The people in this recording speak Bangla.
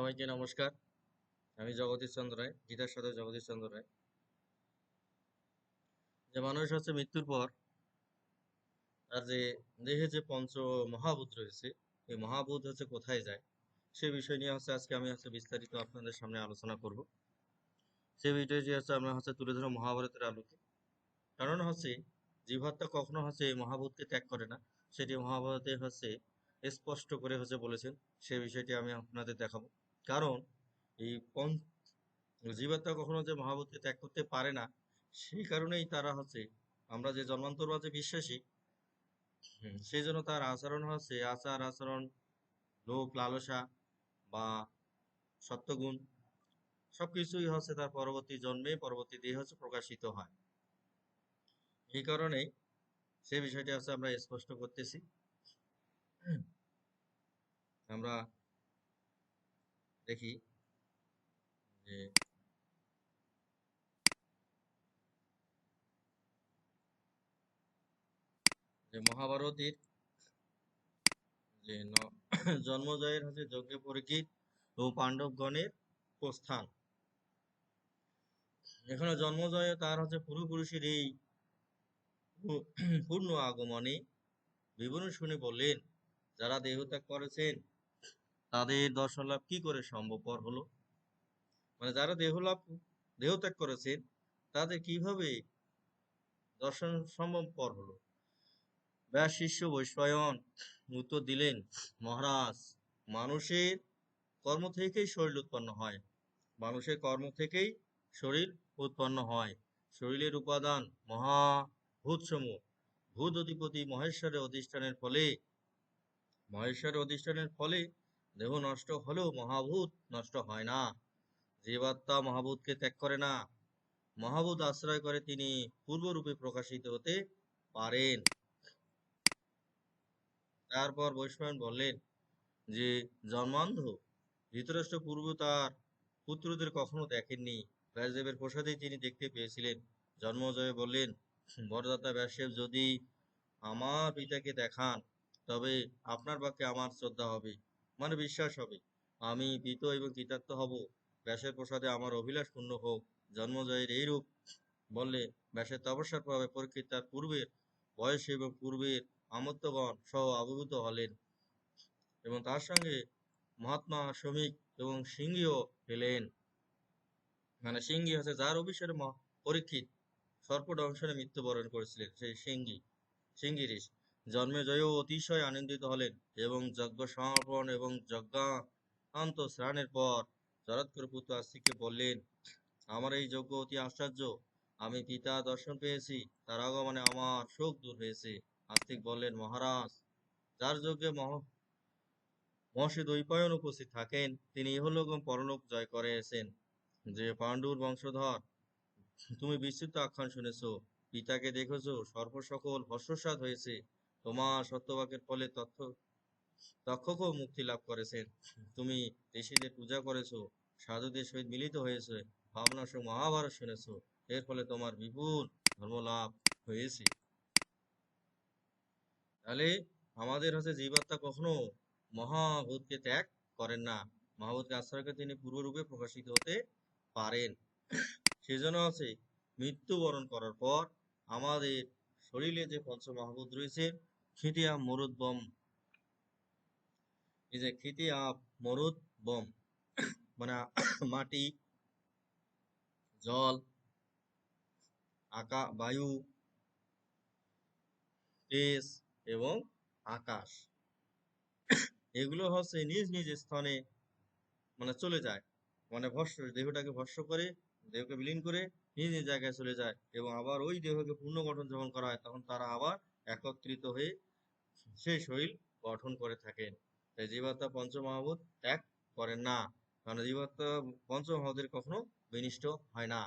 সবাইকে নমস্কার। আমি জগদীশ চন্দ্র রায়, গীতার সাথে জগদীশ চন্দ্র রায়। যে মানুষ হচ্ছে মৃত্যুর পর, তার যে দেহে যে পঞ্চ মহাভূত রয়েছে, এই মহাভূত হচ্ছে কোথায় যায়, সে বিষয় নিয়ে হচ্ছে আজকে আমি হচ্ছে বিস্তারিত আপনাদের সামনে আলোচনা করব। সে বিষয়টি হচ্ছে আমরা হচ্ছে তুলে ধরো মহাভারতের আলোকে। কারণ হচ্ছে, জীবাত্মা কখনো হচ্ছে এই মহাভূতকে ত্যাগ করে না। সেটি মহাভারতে হচ্ছে স্পষ্ট করে হচ্ছে বলেছেন। সে বিষয়টি আমি আপনাদের দেখাবো। কারণ এই জীবাত্মা কখনো যে মহাভূতকে ত্যাগ করতে পারে না, সেই কারণেই তারা হচ্ছে, আমরা যে জন্মান্তরবাদে বিশ্বাসী সেই জন্য তার আচরণ হচ্ছে আচার আচরণ, লোভ, লালসা বা সত্যগুণ, সবকিছুই হচ্ছে তার পরবর্তী জন্মে, পরবর্তী দেহে হচ্ছে প্রকাশিত হয়। এই কারণেই সে বিষয়টি হচ্ছে আমরা স্পষ্ট করতেছি। আমরা দেখি যে যে মহাভারতের যে জন্মজয়ের হচ্ছে যজ্ঞ পরীক্ষিত ও পাণ্ডবগণের প্রস্থান। এখানে জন্মজয়ে তার হচ্ছে পূর্বপুরুষের এই পূর্ণ আগমনে বিবরণ শুনে বললেন, যারা দেহত্যাগ করেছেন তাদের দর্শন লাভ কি করে সম্ভবপর হলো? মানে যারা দেহলাভ, দেহত্যাগ করেছেন, তাদের কীভাবে দর্শন সম্ভবপর হলো? ব্যাস শিষ্য বৈশ্বয়ন উত্তর দিলেন, মহারাজ, মানুষের কর্ম থেকেই শরীর উৎপন্ন হয়। মানুষের কর্ম থেকেই শরীর উৎপন্ন হয়। শরীরের উপাদান মহা মহাভূতসমূহ। ভূত অধিপতি মহেশ্বরের অধিষ্ঠানের ফলে, মহেশ্বরের অধিষ্ঠানের ফলে দেহ নষ্ট হলেও মহাভূত নষ্ট হয় না। জীবাত্মা মহাভূতকে ত্যাগ করে না। মহাভূত আশ্রয় করে তিনি পূর্বরূপে প্রকাশিত হতে পারেন। তারপর বৈষ্ণব বললেন যে, জন্মান্ধ, ধৃতরাষ্ট্র পূর্ব তার পুত্রদের কখনো দেখেননি। ব্যাসদেবের প্রসাদেই তিনি দেখতে পেয়েছিলেন। জন্মজয় বললেন বরদাতা ব্যাসদেব যদি আমার পিতাকে দেখান, তবে আপনার বাক্যে আমার শ্রদ্ধা হবে। মানে বিশ্বাস হবে। আমি পিত এবং কৃতার্থ হব। ব্যাসের প্রসাদে আমার অভিলাষ পূর্ণ হোক। জন্মজয়ের এই রূপ বললে ব্যাসের তপস্যার প্রভাবে পরীক্ষিত তার পূর্বের বয়স এবং পূর্বের আমত্তগণ সহ আবির্ভূত হলেন এবং তার সঙ্গে মহাত্মা শ্রমিক এবং সিংহীও এলেন। মানে সিংহী হচ্ছে যার অভিষেকে মহ- পরীক্ষিত সর্প দংশনে মৃত্যুবরণ করেছিলেন, সেই সিংহী সিংহী ঋষি। জন্মে জয়ও অতিশয় আনন্দিত হলেন এবং যজ্ঞ সমর্পণ এবং যজ্ঞান্ত স্নানের পর জরৎকর পুত্র আস্তিককে বললেন, আমার এই যজ্ঞ অতি আশ্চর্য। আমি পিতা দর্শন পেয়েছি। তার আগমনে আমার শোক দূর হয়েছে। আস্তিক বললেন, মহারাজ, যার যজ্ঞে মহ, মহর্ষি দ্বৈপায়ন উপস্থিত থাকেন, তিনি ইহলোক এবং পরলোক জয় করেছেন যে পাণ্ডুর বংশধর, তুমি বিস্তৃত আখ্যান শুনেছ। পিতাকে দেখেছ সর্ব সকল ভস্মসাৎ হয়েছে। তোমার সত্যবাকের ফলে তথ্য, তক্ষকও মুক্তি লাভ করেছেন। তুমি ঋষিদের পূজা করেছ, সাধুদের সহিত মিলিত হয়েছে ভাবনাশ মহাভারত শুনেছো, এর ফলে তোমার বিপুল ধর্ম লাভ হয়েছে। তাহলে আমাদের হচ্ছে জীবাত্মা কখনো মহাভূতকে ত্যাগ করেন না। মহাভূতকে আশ্রয় করে তিনি পূর্বরূপে প্রকাশিত হতে পারেন। সেজন্য আছে মৃত্যুবরণ করার পর আমাদের শরীরে যে পঞ্চ মহাভূত রয়েছে, খিটিয়া মরুদ বম। এই যে খিটিয়া মরুদ বম মানে মাটি, জল, আকা, বায়ু, তেজ এবং আকাশ। এগুলো হচ্ছে নিজ নিজ স্থানে মানে চলে যায়। মানে ভস্য দেহটাকে ভস্য করে, দেহকে বিলীন করে নিজ নিজ জায়গায় চলে যায় এবং আবার ওই দেহকে পুনর্গঠন যখন করা হয়, তখন তারা আবার একত্রিত হয়ে সেই শরীর গঠন করে থাকেন। তাই জীবাত্মা পঞ্চমহাভূত ত্যাগ করেন না। কারণ জীবাত্মা পঞ্চমহাভূতের কখনো বিনিষ্ট হয় না।